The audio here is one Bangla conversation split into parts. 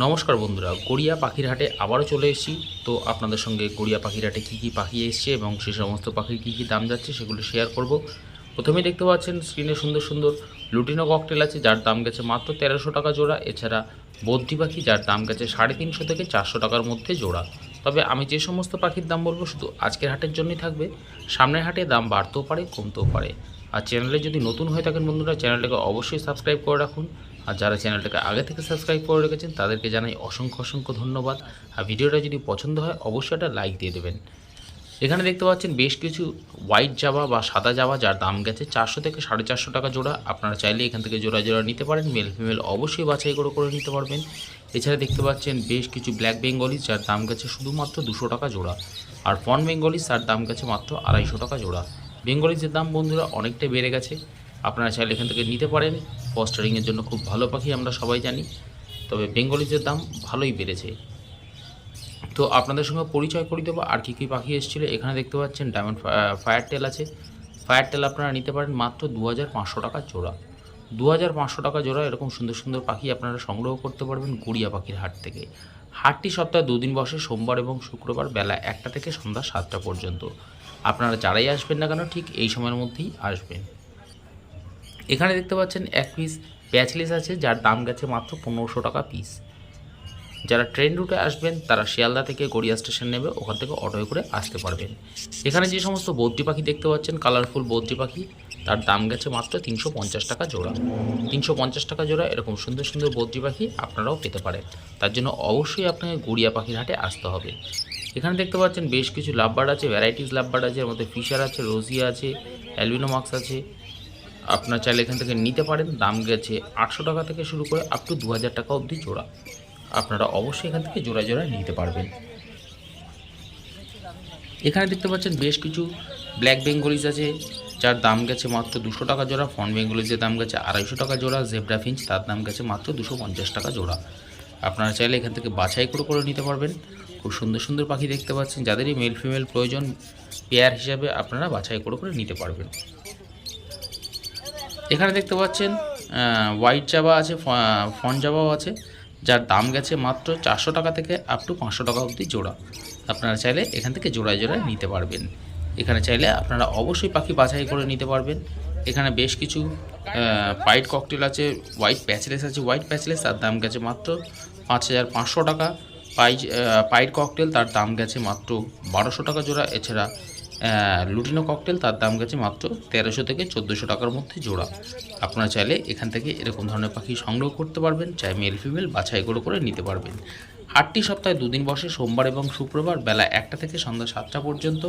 নমস্কার বন্ধুরা, গড়িয়া পাখির হাটে আবারও চলে এসেছি। তো আপনাদের সঙ্গে গড়িয়া পাখির হাটে কী কী পাখি এসছে এবং সে সমস্ত পাখির কী কী দাম যাচ্ছে সেগুলো শেয়ার করব। প্রথমে দেখতে পাচ্ছেন স্ক্রিনে সুন্দর সুন্দর লুটিনো ককটেল আছে, যার দাম গেছে মাত্র তেরোশো টাকা জোড়া। এছাড়া বদ্রি পাখি, যার দাম গেছে সাড়ে তিনশো থেকে চারশো টাকার মধ্যে জোড়া। তবে আমি যে সমস্ত পাখির দাম বলব, শুধু আজকের হাটের জন্যই থাকবে। সামনের হাটে দাম বাড়তেও পারে, কমতেও পারে। আর চ্যানেলে যদি নতুন হয়ে থাকেন বন্ধুরা চ্যানেলটাকে অবশ্যই সাবস্ক্রাইব করে রাখুন। আর যারা চ্যানেলটাকে আগে থেকে সাবস্ক্রাইব করে রেখেছেন, তাদেরকে জানাই অসংখ্য অসংখ্য ধন্যবাদ। আর ভিডিওটা যদি পছন্দ হয়, অবশ্যই একটা লাইক দিয়ে দেবেন। এখানে দেখতে পাচ্ছেন বেশ কিছু হোয়াইট জাবা বা সাদা জাবা যার দাম গেছে চারশো থেকে সাড়ে চারশো টাকা জোড়া। আপনারা চাইলে এখান থেকে জোড়া জোড়া নিতে পারেন মেল ফিমেল অবশ্যই বাছাই করে করে নিতে পারবেন। এছাড়া দেখতে পাচ্ছেন বেশ কিছু ব্ল্যাক বেঙ্গলিস যার দাম গেছে শুধুমাত্র দুশো টাকা জোড়া। আর ফন বেঙ্গলিস তার দাম গেছে মাত্র আড়াইশো টাকা জোড়া। বেঙ্গলিসের দাম বন্ধুরা অনেকটাই বেড়ে গেছে। আপনারা চাইলে এখান থেকে নিতে পারেন। ফস্টারিংয়ের জন্য খুব ভালো পাখি আমরা সবাই জানি। তবে বেঙ্গলিজের দাম ভালোই বেড়েছে। তো আপনাদের সঙ্গে পরিচয় করে দেবো আর কী কী পাখি এসেছিল। এখানে দেখতে পাচ্ছেন ডায়মন্ড ফায়ার টেল আছে। ফায়ার টেল আপনারা নিতে পারেন মাত্র দু হাজার পাঁচশো টাকা জোড়া। দু হাজার পাঁচশো টাকা জোড়া এরকম সুন্দর সুন্দর পাখি আপনারা সংগ্রহ করতে পারবেন গড়িয়া পাখির হাট থেকে। হাটটি সপ্তাহে দুদিন বসে, সোমবার এবং শুক্রবার বেলা একটা থেকে সন্ধ্যা সাতটা পর্যন্ত। আপনারা যারাই আসবেন না কেন, ঠিক এই সময়ের মধ্যেই আসবেন। এখানে দেখতে পাচ্ছেন এক পিস প্যাচলিস আছে, যার দাম গেছে মাত্র পনেরোশো টাকা পিস যারা ট্রেন রুটে আসবেন, তারা শিয়ালদা থেকে গড়িয়া স্টেশন নেবে, ওখান থেকে অটোয় করে আসতে পারবেন। এখানে যে সমস্ত বদ্রি পাখি দেখতে পাচ্ছেন কালারফুল বদ্রি পাখি, তার দাম গেছে মাত্র তিনশো পঞ্চাশ টাকা জোড়া। তিনশো পঞ্চাশ টাকা জোড়া এরকম সুন্দর সুন্দর বদ্রি পাখি আপনারাও পেতে পারেন। তার জন্য অবশ্যই আপনাকে গড়িয়া পাখির হাটে আসতে হবে। এখানে দেখতে পাচ্ছেন বেশ কিছু লাভবার্ড আছে ভ্যারাইটিস লাভবার্ড আছে, এর মধ্যে ফিশার আছে রোজিয়া আছে অ্যালবিনো মাক্স আছে। আপনার চাইলে এখান থেকে নিতে পারেন, দাম গেছে আটশো টাকা থেকে শুরু করে আপ টু দু হাজার টাকা অবধি জোড়া। আপনারা অবশ্যই এখান থেকে জোড়া জোড়া নিতে পারবেন। এখানে দেখতে পাচ্ছেন বেশ কিছু ব্ল্যাক বেঙ্গলিজ আছে, যার দাম গেছে মাত্র দুশো টাকা জোড়া। ফন বেঙ্গলিজের দাম গেছে আড়াইশো টাকা জোড়া জেব্রা ফিঞ্চ তার দাম গেছে মাত্র দুশো টাকা জোড়া। আপনারা চাইলে এখান থেকে বাছাই করে করে নিতে পারবেন। খুব সুন্দর সুন্দর পাখি দেখতে পাচ্ছেন। যাদেরই মেল ফিমেল প্রয়োজন পেয়ার হিসাবে আপনারা বাছাই করে করে নিতে পারবেন। এখানে দেখতে পাচ্ছেন হোয়াইট জাবা আছে ফন জাবাও আছে, যার দাম গেছে মাত্র চারশো টাকা থেকে আপ টু পাঁচশো টাকা অবধি জোড়া। আপনারা চাইলে এখান থেকে জোড়ায় জোড়ায় নিতে পারবেন। এখানে চাইলে আপনারা অবশ্যই পাখি বাছাই করে নিতে পারবেন। এখানে বেশ কিছু পাইট ককটেল আছে হোয়াইট প্যাচলেস আছে হোয়াইট প্যাচলেস তার দাম গেছে মাত্র পাঁচ হাজার পাঁচশো টাকা। পাই পাইট ককটেল, তার দাম গেছে মাত্র বারোশো টাকা জোড়া। এছাড়া লুটিনো ককটেল, তার দাম গেছে মাত্র তেরোশো থেকে চোদ্দোশো টাকার মধ্যে জোড়া। আপনারা চাইলে এখান থেকে এরকম ধরনের পাখি সংগ্রহ করতে পারবেন, চাই মেল ফিমেল, বাছাই করে করে নিতে পারবেন। হাটটি সপ্তাহে দুদিন বসে, সোমবার এবং শুক্রবার বেলা একটা থেকে সন্ধ্যা সাতটা পর্যন্ত।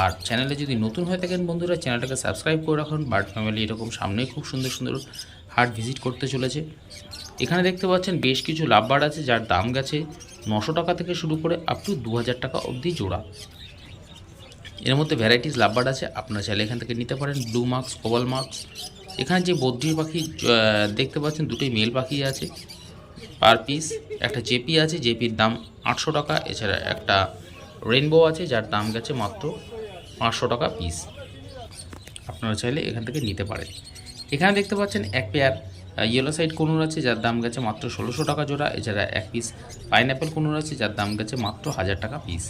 আর চ্যানেলে যদি নতুন হয়ে থাকেন বন্ধুরা, চ্যানেলটাকে সাবস্ক্রাইব করে রাখুন। বার্ড ফ্যামিলি এরকম সামনেই খুব সুন্দর সুন্দর হাট ভিজিট করতে চলেছে। এখানে দেখতে পাচ্ছেন বেশ কিছু লাভবার আছে, যার দাম গেছে নশো টাকা থেকে শুরু করে আপ টু দু হাজার টাকা অবধি জোড়া। এর মধ্যে ভ্যারাইটিস লাভবার্ড আছে, আপনারা চাইলে এখান থেকে নিতে পারেন। ব্লু মার্কস কোবাল মার্কস এখানে যে বদ্রির পাখি দেখতে পাচ্ছেন, দুটোই মেল পাখি আছে। পার পিস একটা জেপি আছে জেপির দাম আটশো টাকা। এছাড়া একটা রেনবো আছে, যার দাম গেছে মাত্র পাঁচশো টাকা পিস আপনারা চাইলে এখান থেকে নিতে পারেন। এখানে দেখতে পাচ্ছেন এক পেয়ার ইয়েলো সাইড কোনুর আছে, যার দাম গেছে মাত্র ষোলোশো টাকা জোড়া। এছাড়া এক পিস পাইনঅ্যাপেল কোনুর আছে, যার দাম গেছে মাত্র হাজার টাকা পিস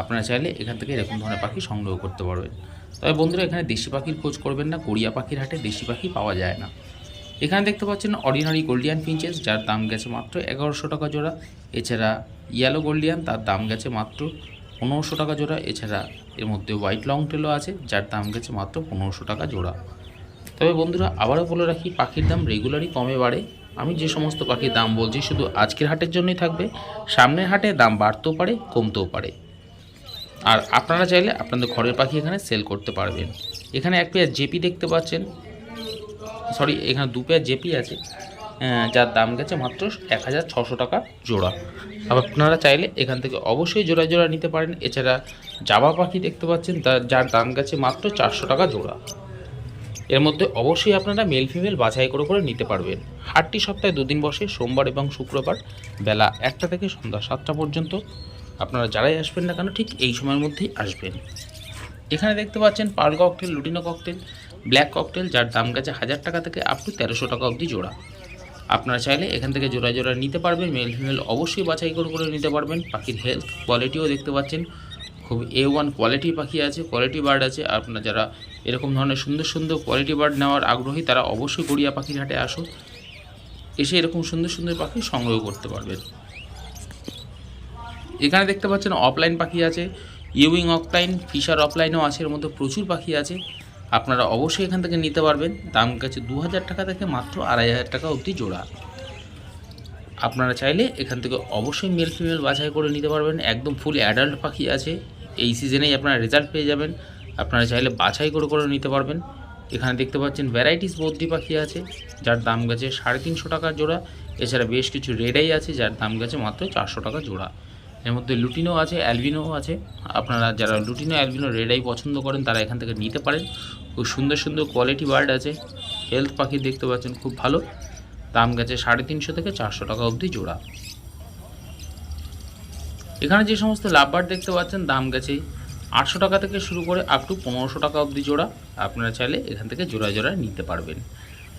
আপনারা চাইলে এখান থেকে এরকম ধরনের পাখি সংগ্রহ করতে পারবেন। তবে বন্ধুরা, এখানে দেশি পাখির খোঁজ করবেন না, কোরিয়া পাখির হাটে দেশি পাখি পাওয়া যায় না। এখানে দেখতে পাচ্ছেন অর্ডিনারি গোল্ডিয়ান ফিঞ্চেস যার দাম গেছে মাত্র এগারোশো টাকা জোড়া। এছাড়া ইয়েলো গোল্ডিয়ান তার দাম গেছে মাত্র পনেরোশো টাকা জোড়া। এছাড়া এর মধ্যে হোয়াইট লং টেলও আছে, যার দাম গেছে মাত্র পনেরোশো টাকা জোড়া। তবে বন্ধুরা, আবারও বলে রাখি, পাখির দাম রেগুলারই কমে বাড়ে। আমি যে সমস্ত পাখির দাম বলছি, শুধু আজকের হাটের জন্যই থাকবে। সামনের হাটে দাম বাড়তেও পারে, কমতেও পারে। আর আপনারা চাইলে আপনাদের ঘরের পাখি এখানে সেল করতে পারবেন। এখানে এক পেয়ার জেপি দেখতে পাচ্ছেন। সরি এখানে দু পেয়ার জেপি আছে। যার দাম গেছে মাত্র এক হাজার ছশো টাকা জোড়া। আপনারা চাইলে এখান থেকে অবশ্যই জোড়া জোড়া নিতে পারেন। এছাড়া জাবা পাখি দেখতে পাচ্ছেন, তার যার দাম গেছে মাত্র চারশো টাকা জোড়া। এর মধ্যে অবশ্যই আপনারা মেল ফিমেল বাছাই করে করে নিতে পারবেন। হাটটি সপ্তাহে দুদিন বসে, সোমবার এবং শুক্রবার, বেলা একটা থেকে সন্ধ্যা সাতটা পর্যন্ত। আপনারা যারাই আসবেন না কেন, ঠিক এই সময়ের মধ্যেই আসবেন। এখানে দেখতে পাচ্ছেন pearl cockatiel lutino cockatiel black cockatiel যার দাম গেছে হাজার টাকা থেকে আপ টু তেরোশো টাকা অবধি জোড়া। আপনারা চাইলে এখান থেকে জোড়া জোড়া নিতে পারবেন। মেল ফিমেল অবশ্যই বাছাই করে করে নিতে পারবেন। পাখির হেলথ কোয়ালিটিও দেখতে পাচ্ছেন। খুব এ ওয়ান কোয়ালিটি পাখি আছে কোয়ালিটি বার্ড আছে আপনারা যারা এরকম ধরনের সুন্দর সুন্দর কোয়ালিটি বার্ড নেওয়ার আগ্রহী, তারা অবশ্যই গড়িয়া পাখির হাটে আসুন এসে এরকম সুন্দর সুন্দর পাখি সংগ্রহ করতে পারবেন। এখানে দেখতে পাচ্ছেন অফলাইন পাখি আছে ইউইং অফলাইন ফিশার অফলাইনও আছে, এর মধ্যে প্রচুর পাখি আছে। আপনারা অবশ্যই এখান থেকে নিতে পারবেন। দাম কাছে দু হাজার টাকা থেকে মাত্র আড়াই হাজার টাকা অবধি জোড়া। আপনারা চাইলে এখান থেকে অবশ্যই মেল ফিমেল বাছাই করে নিতে পারবেন। একদম ফুল অ্যাডাল্ট পাখি আছে। এই সিজনেই আপনারা রেজাল্ট পেয়ে যাবেন। আপনারা চাইলে বাছাই করে করে নিতে পারবেন। এখানে দেখতে পাচ্ছেন ভ্যারাইটিস বদ্রি পাখি আছে, যার দাম গেছে সাড়ে তিনশো টাকা জোড়া। এছাড়া বেশ কিছু রেডাই আছে, যার দাম গেছে মাত্র চারশো টাকা জোড়া। এর মধ্যে লুটিনো আছে অ্যালবিনো আছে। আপনারা যারা লুটিনো অ্যালবিনো রেডাই পছন্দ করেন, তারা এখান থেকে নিতে পারেন। খুব সুন্দর সুন্দর কোয়ালিটি বার্ড আছে। হেলথ পাখি দেখতে পাচ্ছেন, খুব ভালো। দাম গেছে সাড়ে তিনশো থেকে চারশো টাকা অবধি জোড়া। এখানে যে সমস্ত লাভবার দেখতে পাচ্ছেন, দাম গেছে আটশো টাকা থেকে শুরু করে আপ টু পনেরোশো টাকা অবধি জোড়া। আপনারা চাইলে এখান থেকে জোড়া জোড়া নিতে পারবেন।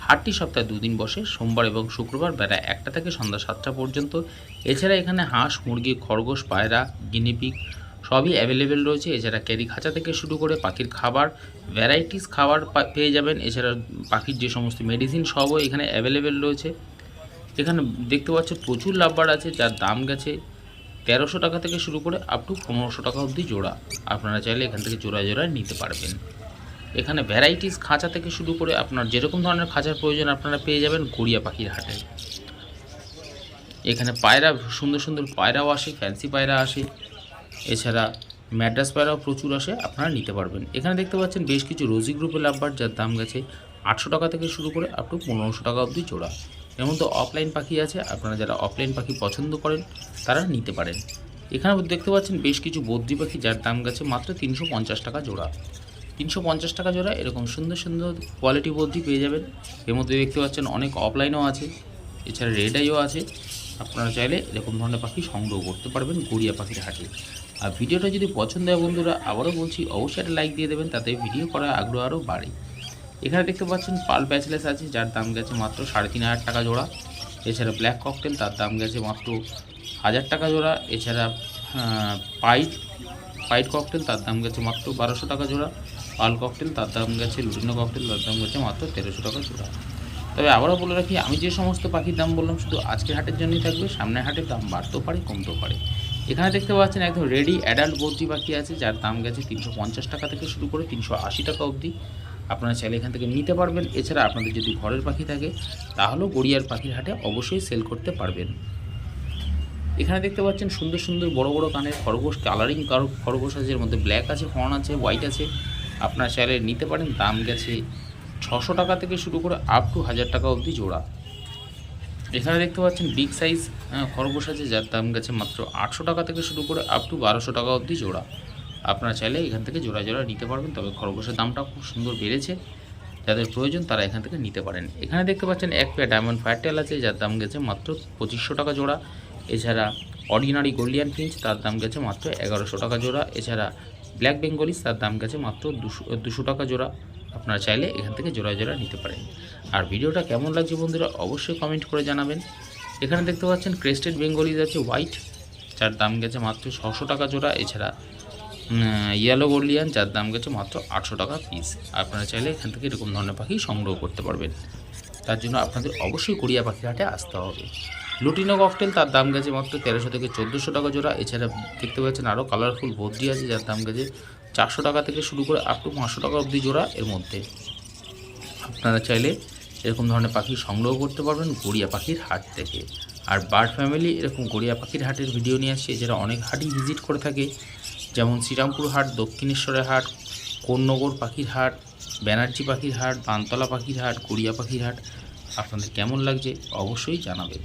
হাটটি সপ্তাহে দুদিন বসে, সোমবার এবং শুক্রবার বেলা একটা থেকে সন্ধ্যা সাতটা পর্যন্ত। এছাড়া এখানে হাঁস, মুরগি, খরগোশ, পায়রা গিনিপিগ সবই অ্যাভেলেবেল রয়েছে। এছাড়া ক্যারি খাঁচা থেকে শুরু করে পাখির খাবার ভ্যারাইটিস খাবার পেয়ে যাবেন। এছাড়া পাখির যে সমস্ত মেডিসিন সবও এখানে অ্যাভেলেবেল রয়েছে। এখানে দেখতে পাচ্ছ প্রচুর লাভবার আছে, যার দাম গেছে তেরোশো টাকা থেকে শুরু করে আপ টু পনেরোশো টাকা অবধি জোড়া। আপনারা চাইলে এখান থেকে জোড়া জোড়া নিতে পারবেন। এখানে ভ্যারাইটিস খাঁচা থেকে শুরু করে আপনার যেরকম ধরনের খাঁচার প্রয়োজন আপনারা পেয়ে যাবেন গড়িয়া পাখির হাটে। এখানে পায়রা, সুন্দর সুন্দর পায়রাও আসে ফ্যান্সি পায়রা আসে। এছাড়া ম্যাড্রাস পায়রাও প্রচুর আসে, আপনারা নিতে পারবেন। এখানে দেখতে পাচ্ছেন বেশ কিছু রোজি গ্রুপের লাভবার, যার দাম গেছে আটশো টাকা থেকে শুরু করে আপ টু পনেরোশো টাকা অবধি জোড়া। এর মধ্যে অফলাইন পাখি আছে, আপনারা যারা অফলাইন পাখি পছন্দ করেন, তারা নিতে পারেন। এখানে দেখতে পাচ্ছেন বেশ কিছু বদ্রি পাখি, যার দাম গেছে মাত্র তিনশো পঞ্চাশ টাকা জোড়া। তিনশো পঞ্চাশ টাকা জোড়া, এরকম সুন্দর সুন্দর কোয়ালিটি বদ্রি পেয়ে যাবেন। এর মধ্যে দেখতে পাচ্ছেন অনেক অফলাইনও আছে, এছাড়া রেড আইও আছে। আপনারা চাইলে এরকম ধরনের পাখি সংগ্রহ করতে পারবেন গড়িয়া পাখির হাটে। আর ভিডিওটা যদি পছন্দ হয় বন্ধুরা, আবারও বলছি, অবশ্যই একটা লাইক দিয়ে দেবেন, তাতে ভিডিও করার আগ্রহ আরও বাড়ে। এখানে দেখতে পাচ্ছেন পাল ব্যাচলেস আছে, যার দাম গেছে মাত্র সাড়ে তিন হাজার টাকা জোড়া। এছাড়া ব্ল্যাক ককটেল তার দাম গেছে মাত্র হাজার টাকা জোড়া। এছাড়া পাইট পাইট ককটেল তার দাম গেছে মাত্র বারোশো টাকা জোড়া। পাল ককটেল তার দাম গেছে লুটিনো ককটেল তার দাম গেছে মাত্র তেরোশো টাকা জোড়া। তবে আবারও বলে রাখি, আমি যে সমস্ত পাখির দাম বললাম, শুধু আজকের হাটের জন্যই থাকবে, সামনের হাটের দাম বাড়তেও পারে, কমতেও পারে। এখানে দেখতে পাচ্ছেন একদম রেডি অ্যাডাল্ট বদ্রি পাখি আছে, যার দাম গেছে তিনশো পঞ্চাশ টাকা থেকে শুরু করে তিনশো আশি টাকা অবধি। আপনারা চাইলে এখান থেকে নিতে পারবেন। এছাড়া আপনাদের যদি ঘরের পাখি থাকে, তাহলেও গড়িয়ার পাখির হাটে অবশ্যই সেল করতে পারবেন। এখানে দেখতে পাচ্ছেন সুন্দর সুন্দর বড় বড় কানের খরগোশ, কালারিং কারও খরগোশ আছে, এর মধ্যে ব্ল্যাক আছে ফন আছে, হোয়াইট আছে। আপনারা চাইলে নিতে পারেন, দাম গেছে ছশো টাকা থেকে শুরু করে আপ টু হাজার টাকা অবধি জোড়া। এখানে দেখতে পাচ্ছেন বিগ সাইজ খরগোশ আছে, যার দাম গেছে মাত্র আটশো টাকা থেকে শুরু করে আপ টু বারোশো টাকা অবধি জোড়া। আপনারা চাইলে এখান থেকে জোড়া জোড়া নিতে পারবেন, তবে খরগোশের দামটা খুব সুন্দর বেড়েছে। যাদের প্রয়োজন তারা এখান থেকে নিতে পারেন। এখানে দেখতে পাচ্ছেন এক পেয়ার ডায়মন্ড ফায়ারটেল আছে, যার দাম গেছে মাত্র পঁচিশশো টাকা জোড়া। এছাড়া অর্ডিনারি গোল্ডিয়ান ফিঞ্চ তার দাম গেছে মাত্র এগারোশো টাকা জোড়া। এছাড়া ব্ল্যাক বেঙ্গলিস তার দাম গেছে মাত্র দুশো দুশো টাকা জোড়া। আপনারা চাইলে এখান থেকে জোড়া জোড়া নিতে পারেন। আর ভিডিওটা কেমন লাগছে বন্ধুরা, অবশ্যই কমেন্ট করে জানাবেন। এখানে দেখতে পাচ্ছেন ক্রেস্টেড বেঙ্গলিজ আছে হোয়াইট যার দাম গেছে মাত্র ছশো টাকা জোড়া। এছাড়া ইয়েলো গোল্ডিয়ান যার দাম গেছে মাত্র আটশো টাকা পিস আপনারা চাইলে এখান থেকে এরকম ধরনের পাখি সংগ্রহ করতে পারবেন। তার জন্য আপনাদের অবশ্যই গড়িয়া পাখির হাটে আসতে হবে। লুটিনো ককটেল তার দাম গেছে মাত্র তেরোশো থেকে চোদ্দোশো টাকা জোড়া। এছাড়া দেখতে পাচ্ছেন আরও কালারফুল বদ্রি আছে, যার দাম গেছে চারশো টাকা থেকে শুরু করে আপ টু পাঁচশো টাকা অবধি জোড়া এর মধ্যে। আপনারা চাইলে এরকম ধরনের পাখি সংগ্রহ করতে পারবেন গড়িয়া পাখির হাট থেকে। আর বার্ড ফ্যামিলি এরকম গড়িয়া পাখির হাটের ভিডিও নিয়ে আসছে, যারা অনেক হাটই ভিজিট করে থাকে। যেমন শ্রীরামপুর হাট, দক্ষিণেশ্বরের হাট, কোন্নগর পাখির হাট, ব্যানার্জি পাখির হাট, বানতলা পাখির হাট, গড়িয়া পাখির হাট। আপনাদের কেমন লাগছে অবশ্যই জানাবেন।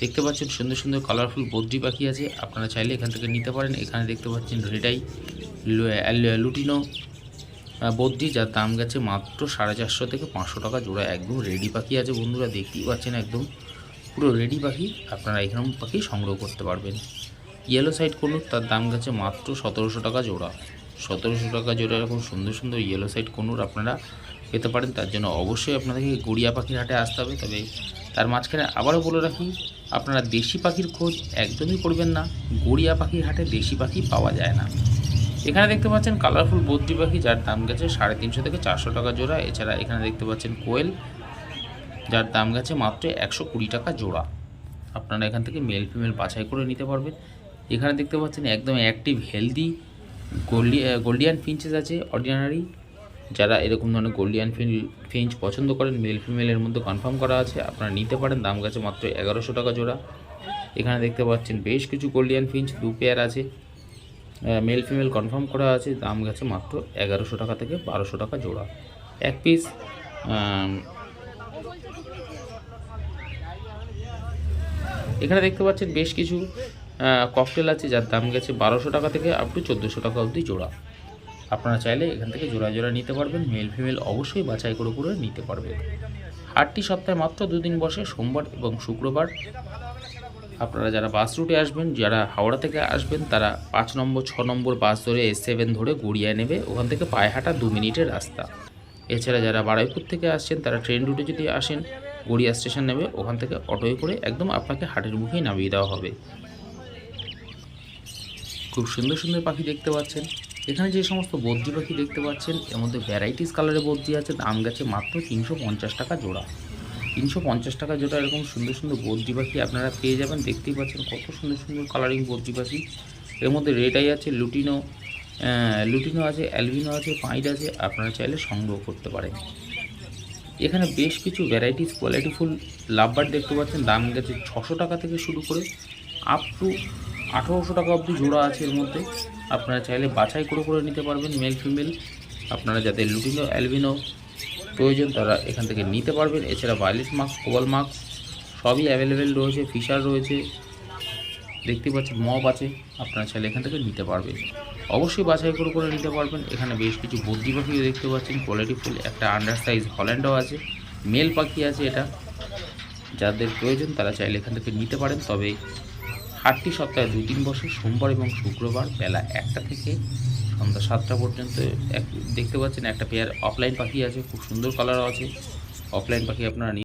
দেখতে পাচ্ছেন সুন্দর সুন্দর কালারফুল বদ্রি পাখি আছে। আপনারা চাইলে এখান থেকে নিতে পারেন। এখানে দেখতে পাচ্ছেন রেডাই লুটিনো বদ্রি, যার দাম গেছে মাত্র সাড়ে চারশো থেকে পাঁচশো টাকা জোড়া। একদম রেডি পাখি আছে বন্ধুরা, দেখতেই পাচ্ছেন একদম। পুরো রেডি পাখি আপনারা এখানে পাখি সংগ্রহ করতে পারবেন। ইয়েলো সাইড কোনুর তার দাম গেছে মাত্র সতেরোশো টাকা জোড়া। সতেরোশো টাকা জোড়া এরকম সুন্দর সুন্দর ইয়েলো সাইড কোনুর আপনারা পেতে পারেন, তার জন্য অবশ্যই আপনাদেরকে গড়িয়া পাখির হাটে আসতে হবে। তবে তার মাঝখানে আবারও বলে রাখি আপনারা দেশি পাখির খোঁজ একদমই করবেন না, গড়িয়া পাখির হাটে দেশি পাখি পাওয়া যায় না। এখানে দেখতে পাচ্ছেন কালারফুল বদ্রি পাখি, যার দাম গেছে সাড়ে তিনশো থেকে চারশো টাকা জোড়া। এছাড়া এখানে দেখতে পাচ্ছেন কোয়েল, যার দাম গেছে মাত্র একশো কুড়ি টাকা জোড়া। আপনারা এখান থেকে মেল ফিমেল বাছাই করে নিতে পারবেন। এখানে দেখতে পাচ্ছেন একদম active healthy goldie Gouldian finches আছে অর্ডিনারি যারা এরকম ধরনের গোল্ডিয়ান ফিঞ্চ পছন্দ করেন মেল ফিমেলের মধ্যে কনফার্ম করা আছে, আপনারা নিতে পারেন, দাম গেছে মাত্র এগারোশো টাকা জোড়া। এখানে দেখতে পাচ্ছেন বেশ কিছু গোল্ডিয়ান ফিঞ্চ দু পেয়ার আছে। মেল ফিমেল কনফার্ম করা আছে, দাম গেছে মাত্র এগারোশো টাকা থেকে বারোশো টাকা জোড়া। এক পিস এখানে দেখতে পাচ্ছেন বেশ কিছু ককটেল আছে যার দাম গেছে বারোশো টাকা থেকে আপ টু চোদ্দোশো টাকা অবধি জোড়া। আপনারা চাইলে এখান থেকে জোড়া জোড়া নিতে পারবেন মেল ফিমেল অবশ্যই বাছাই করে করে নিতে পারবেন হাটটি সপ্তাহে মাত্র দুদিন বসে, সোমবার এবং শুক্রবার। আপনারা যারা বাস রুটে আসবেন, যারা হাওড়া থেকে আসবেন, তারা পাঁচ নম্বর, ছ নম্বর বাস ধরে এস সেভেন ধরে গড়িয়ায় নেবে। ওখান থেকে পায়ে হাঁটা দু মিনিটের রাস্তা। এছাড়া যারা বাড়াইপুর থেকে আসছেন, তারা ট্রেন রুটে যদি আসেন, গড়িয়া স্টেশন নেবে, ওখান থেকে অটোয় করে একদম আপনাকে হাটের মুখেই নামিয়ে দেওয়া হবে। খুব সুন্দর সুন্দর পাখি দেখতে পাচ্ছেন। এখানে যে সমস্ত বদ্রি পাখি দেখতে পাচ্ছেন, এর মধ্যে ভ্যারাইটিস কালারের বদ্রি আছে, দাম গেছে মাত্র তিনশো পঞ্চাশ টাকা জোড়া। তিনশো পঞ্চাশ টাকা জোড়া এরকম সুন্দর সুন্দর বদ্রি পাখি আপনারা পেয়ে যাবেন। দেখতেই পাচ্ছেন কত সুন্দর সুন্দর কালারিং বদ্রি পাখি। এর মধ্যে রেড আই আছে লুটিনো লুটিনো আছে অ্যালবিনো আছে পাইড আছে, আপনারা চাইলে সংগ্রহ করতে পারেন। এখানে বেশ কিছু ভ্যারাইটিস কোয়ালিটিফুল লাভবার দেখতে পাচ্ছেন, দাম গেছে ছশো টাকা থেকে শুরু করে আপ টু আঠারোশো টাকা অবধি জোড়া আছে এর মধ্যে। আপনারা চাইলে বাছাই করে করে নিতে পারবেন মেল ফিমেল আপনারা যাদের লুটিনো অ্যালবিনো প্রয়োজন, তারা এখান থেকে নিতে পারবেন। এছাড়া বালিশ মাস্ক কোবাল মাস্ক সবই অ্যাভেলেবেল রয়েছে ফিশার রয়েছে। দেখতে পাচ্ছেন মপ আছে, আপনারা চাইলে এখান থেকে নিতে পারবেন। অবশ্যই বাছাই করে করে নিতে পারবেন। এখানে বেশ কিছু বদ্রি পাখিও দেখতে পাচ্ছেন কোয়ালিটি ফুল একটা আন্ডার সাইজ হল্যান্ডও আছে মেল পাখি আছে এটা। যাদের প্রয়োজন, তারা চাইলে এখান থেকে নিতে পারেন। তবে হাটটি সপ্তাহে দু তিন বছর, সোমবার এবং শুক্রবার বেলা একটা থেকে সন্ধ্যা সাতটা পর্যন্ত এক দেখতে পাচ্ছেন একটা পেয়ার অফলাইন পাখি আছে, খুব সুন্দর কালারও আছে। অফলাইন পাখি আপনারা